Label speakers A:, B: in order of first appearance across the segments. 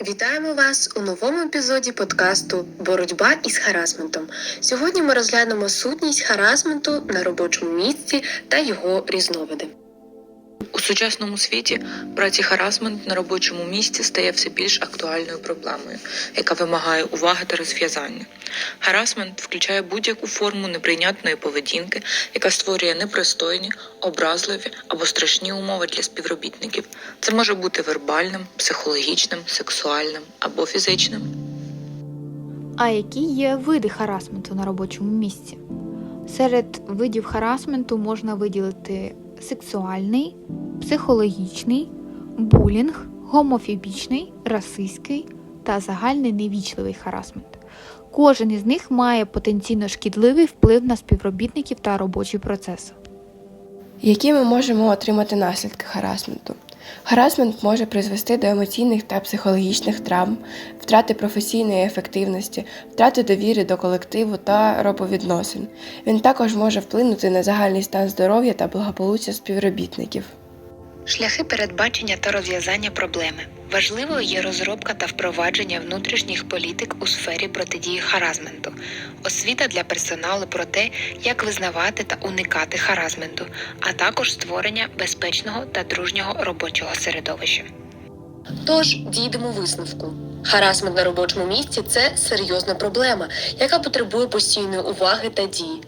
A: Вітаємо вас у новому епізоді подкасту Боротьба із харасментом. Сьогодні ми розглянемо сутність харасменту на робочому місці та його різновиди.
B: У сучасному світі праці харасмент на робочому місці стає все більш актуальною проблемою, яка вимагає уваги та розв'язання. Харасмент включає будь-яку форму неприйнятної поведінки, яка створює непристойні, образливі або страшні умови для співробітників. Це може бути вербальним, психологічним, сексуальним або фізичним.
C: А які є види харасменту на робочому місці? Серед видів харасменту можна виділити сексуальний, психологічний, булінг, гомофобічний, расистський та загальний невічливий харасмент. Кожен із них має потенційно шкідливий вплив на співробітників та робочий процес.
D: Які ми можемо отримати наслідки харасменту? Харасмент може призвести до емоційних та психологічних травм, втрати професійної ефективності, втрати довіри до колективу та робовідносин. Він також може вплинути на загальний стан здоров'я та благополуччя співробітників.
E: Шляхи передбачення та розв'язання проблеми. Важливою є розробка та впровадження внутрішніх політик у сфері протидії харазменту, освіта для персоналу про те, як визнавати та уникати харазменту, а також створення безпечного та дружнього робочого середовища.
A: Тож дійдемо висновку. Харасмент на робочому місці це серйозна проблема, яка потребує постійної уваги та дії.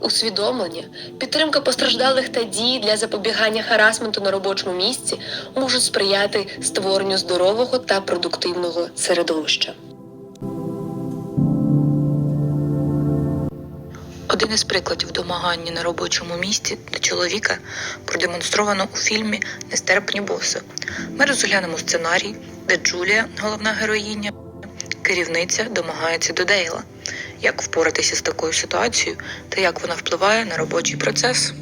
A: Усвідомлення, підтримка постраждалих та дії для запобігання харасменту на робочому місці можуть сприяти створенню здорового та продуктивного середовища.
B: Один із прикладів домагання на робочому місці та чоловіка продемонстровано у фільмі Нестерпні боси. Ми розглянемо сценарій, де Джулія, головна героїня, керівниця домагається до Дейла. Як впоратися з такою ситуацією та як вона впливає на робочий процес?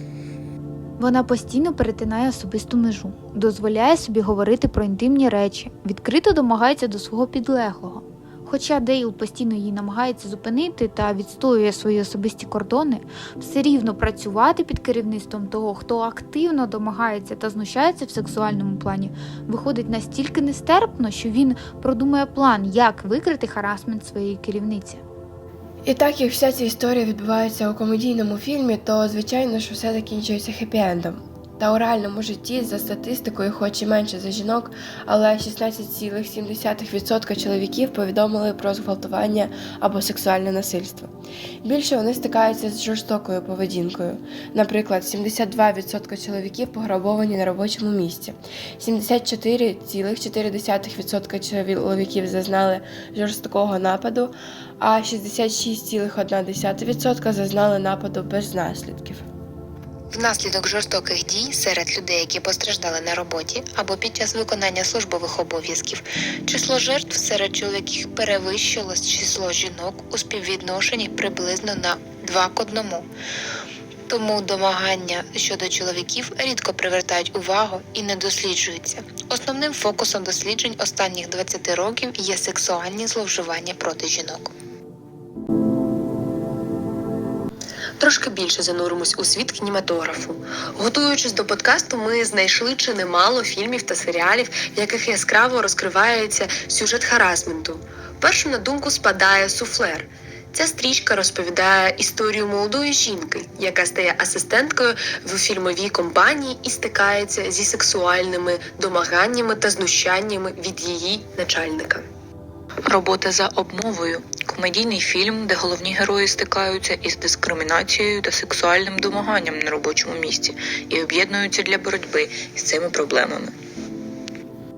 C: Вона постійно перетинає особисту межу, дозволяє собі говорити про інтимні речі, відкрито домагається до свого підлеглого. Хоча Дейл постійно її намагається зупинити та відстоює свої особисті кордони, все рівно працювати під керівництвом того, хто активно домагається та знущається в сексуальному плані, виходить настільки нестерпно, що він продумує план, як викрити харасмент своєї керівниці.
D: І так як вся ця історія відбувається у комедійному фільмі, то звичайно, що все закінчується хеппі-ендом. Та у реальному житті за статистикою, хоч і менше за жінок, але 16,7% чоловіків повідомили про зґвалтування або сексуальне насильство. Більше вони стикаються з жорстокою поведінкою. Наприклад, 72% чоловіків пограбовані на робочому місці, 74,4% чоловіків зазнали жорстокого нападу, а 66,1% зазнали нападу без наслідків.
E: Внаслідок жорстоких дій серед людей, які постраждали на роботі або під час виконання службових обов'язків, число жертв серед чоловіків перевищило число жінок у співвідношенні приблизно на 2 к 1. Тому домагання щодо чоловіків рідко привертають увагу і не досліджуються. Основним фокусом досліджень останніх 20 років є сексуальні зловживання проти жінок.
A: Трошки більше зануримось у світ кінематографу. Готуючись до подкасту, ми знайшли чи немало фільмів та серіалів, в яких яскраво розкривається сюжет харасменту. Першу на думку спадає суфлер. Ця стрічка розповідає історію молодої жінки, яка стає асистенткою в фільмовій компанії і стикається зі сексуальними домаганнями та знущаннями від її начальника.
B: Робота за обмовою комедійний фільм, де головні герої стикаються із дискримінацією та сексуальним домаганням на робочому місці і об'єднуються для боротьби з цими проблемами.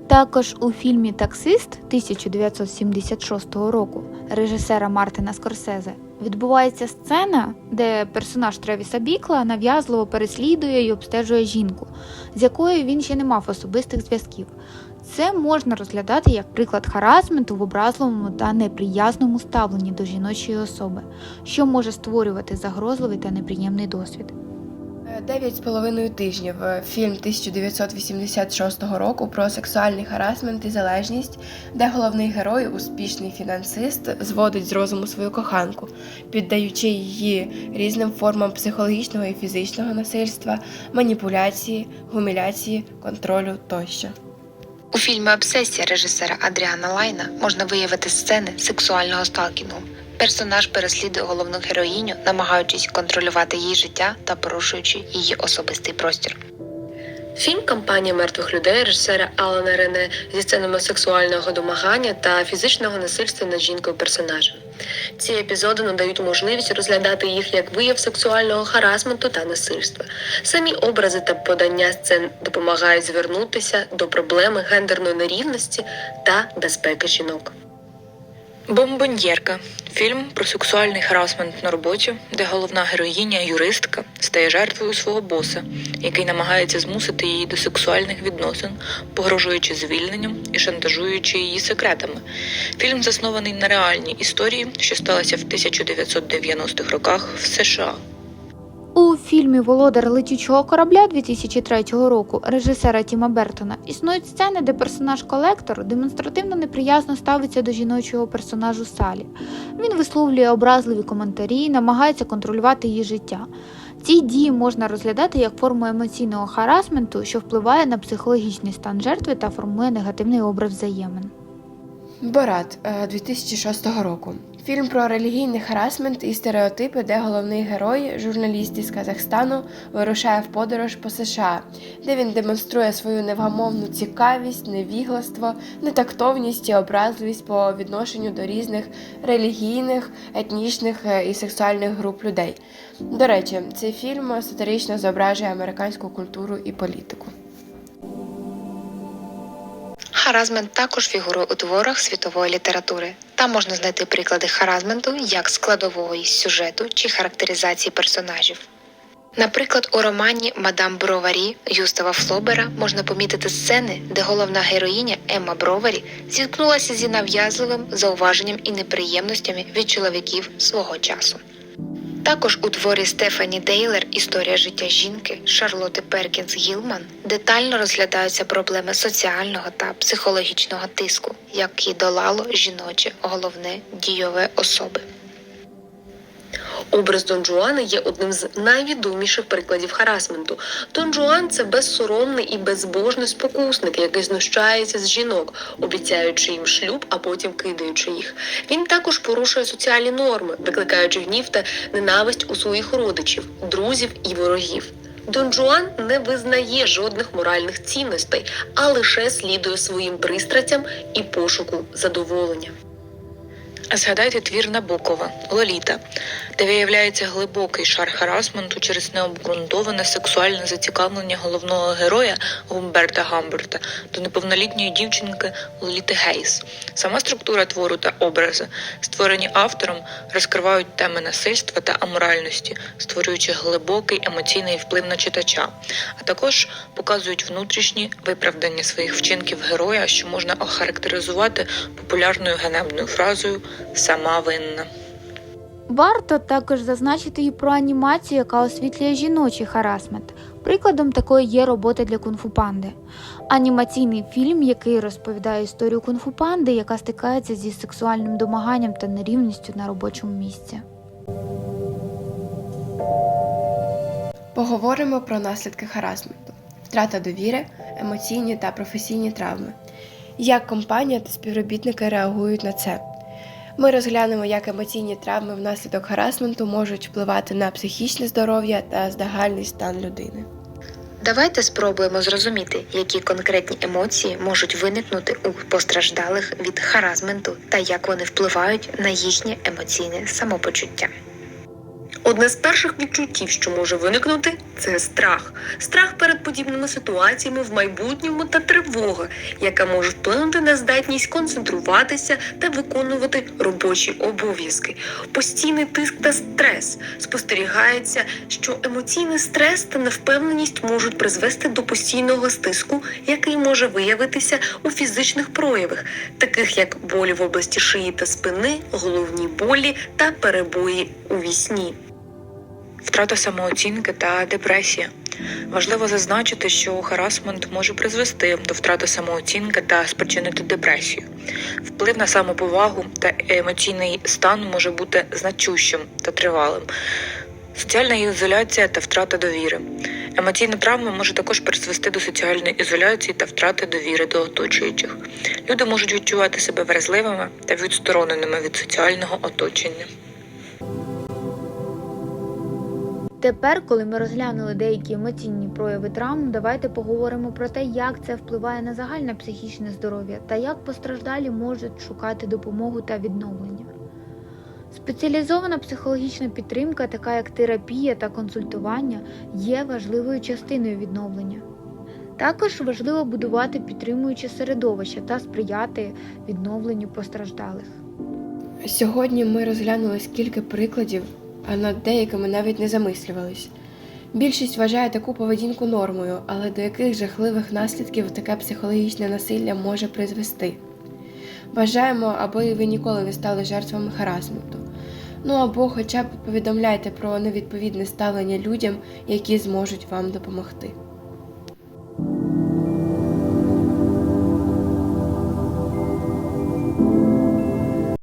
C: Також у фільмі Таксист 1976 року режисера Мартина Скорсезе відбувається сцена, де персонаж Тревіса Бікла нав'язливо переслідує і обстежує жінку, з якою він ще не мав особистих зв'язків. Це можна розглядати як приклад харасменту в образливому та неприязному ставленні до жіночої особи, що може створювати загрозливий та неприємний досвід.
D: Дев'ять з половиною тижнів. е, Фільм 1986 року про сексуальний харасмент і залежність, де головний герой, успішний фінансист, зводить з розуму свою коханку, піддаючи її різним формам психологічного і фізичного насильства, маніпуляції, гуміляції, контролю тощо.
E: У фільмі Обсесія режисера Адріана Лайна можна виявити сцени сексуального сталкінгу. Персонаж переслідує головну героїню, намагаючись контролювати її життя та порушуючи її особистий простір.
A: Фільм Кампанія мертвих людей режисера Алана Рене зі сценами сексуального домагання та фізичного насильства над жінкою персонажа. Ці епізоди надають можливість розглядати їх як вияв сексуального харасменту та насильства. Самі образи та подання сцен допомагають звернутися до проблеми гендерної нерівності та безпеки жінок.
B: Бомбоньєрка фільм про сексуальний харасмент на роботі, де головна героїня, юристка, стає жертвою свого боса, який намагається змусити її до сексуальних відносин, погрожуючи звільненням і шантажуючи її секретами. Фільм заснований на реальній історії, що сталася в 1990-х роках в США.
C: Фільмі Володар летючого корабля 2003 року режисера Тіма Бертона існують сцени, де персонаж колектор демонстративно неприязно ставиться до жіночого персонажу Салі. Він висловлює образливі коментарі, намагається контролювати її життя. Ці дії можна розглядати як форму емоційного харасменту, що впливає на психологічний стан жертви та формує негативний образ взаємин.
D: Борат е, 2006 року. Фільм про релігійний харасмент і стереотипи, де головний герой, журналіст із Казахстану, вирушає в подорож по США, де він демонструє свою невгамовну цікавість, невігластво, нетактовність і образливість по відношенню до різних релігійних, етнічних е, і сексуальних груп людей. До речі, цей фільм сатирично зображує американську культуру і політику.
E: Харазмент також фігурує у творах світової літератури. Там можна знайти приклади харазменту як складової сюжету чи характеризації персонажів. Наприклад, у романі Мадам Броварі Юстава Флобера можна помітити сцени, де головна героїня Емма Броварі зіткнулася зі нав'язливим зауваженням і неприємностями від чоловіків свого часу. Також у творі Стефані Дейлер Історія життя жінки Шарлоти Перкінс Гілман детально розглядаються проблеми соціального та психологічного тиску, які долало жіноче головне дійове особи.
A: Образ Дон Жуана є одним з найвідоміших прикладів харасменту. Дон Жуан це безсоромний і безбожний спокусник, який знущається з жінок, обіцяючи їм шлюб, а потім кидаючи їх. Він також порушує соціальні норми, викликаючи гнів та ненависть у своїх родичів, друзів і ворогів. Дон Жуан не визнає жодних моральних цінностей, а лише слідує своїм пристрастям і пошуку задоволення.
B: А згадайте твір Набокова Лоліта, де виявляється глибокий шар харасменту через необґрунтоване сексуальне зацікавлення головного героя Гумберта Гамберта до неповнолітньої дівчинки Лоліти Гейс. Сама структура твору та образи, створені автором, розкривають теми насильства та аморальності, створюючи глибокий емоційний вплив на читача, а також показують внутрішні виправдання своїх вчинків героя, що можна охарактеризувати популярною ганебною фразою Сама винна.
C: Варто також зазначити і про анімацію, яка освітлює жіночий харасмент. Прикладом такої є робота для кунг-фу панди. Анімаційний фільм, який розповідає історію кунг-фу панди, яка стикається зі сексуальним домаганням та нерівністю на робочому місці.
D: Поговоримо про наслідки харасменту, втрата довіри, емоційні та професійні травми. Як компанія та співробітники реагують на це? Ми розглянемо, як емоційні травми внаслідок харасменту можуть впливати на психічне здоров'я та здагальний стан людини.
E: Давайте спробуємо зрозуміти, які конкретні емоції можуть виникнути у постраждалих від харасменту та як вони впливають на їхнє емоційне самопочуття.
A: Одне з перших відчуттів, що може виникнути, це страх. Страх перед подібними ситуаціями в майбутньому та тривога, яка може вплинути на здатність концентруватися та виконувати робочі обов'язки. Постійний тиск та стрес спостерігається, що емоційний стрес та невпевненість можуть призвести до постійного стиску, який може виявитися у фізичних проявах, таких як болі в області шиї та спини, головні болі та перебої у вісні.
B: Втрата самооцінки та депресія. Важливо зазначити, що харасмент може призвести до втрати самооцінки та спричинити депресію. Вплив на самоповагу та емоційний стан може бути значущим та тривалим. Соціальна ізоляція та втрата довіри. Емоційна травма може також призвести до соціальної ізоляції та втрати довіри до оточуючих. Люди можуть відчувати себе вразливими та відстороненими від соціального оточення.
C: Тепер, коли ми розглянули деякі емоційні прояви травм, давайте поговоримо про те, як це впливає на загальне психічне здоров'я та як постраждалі можуть шукати допомогу та відновлення. Спеціалізована психологічна підтримка, така як терапія та консультування, є важливою частиною відновлення. Також важливо будувати підтримуюче середовище та сприяти відновленню постраждалих.
D: Сьогодні ми розглянули скільки прикладів, а над деякими навіть не замислювались. Більшість вважає таку поведінку нормою, але до яких жахливих наслідків таке психологічне насилля може призвести. Бажаємо, аби ви ніколи не стали жертвами харасменту. Ну або хоча б повідомляйте про невідповідне ставлення людям, які зможуть вам допомогти.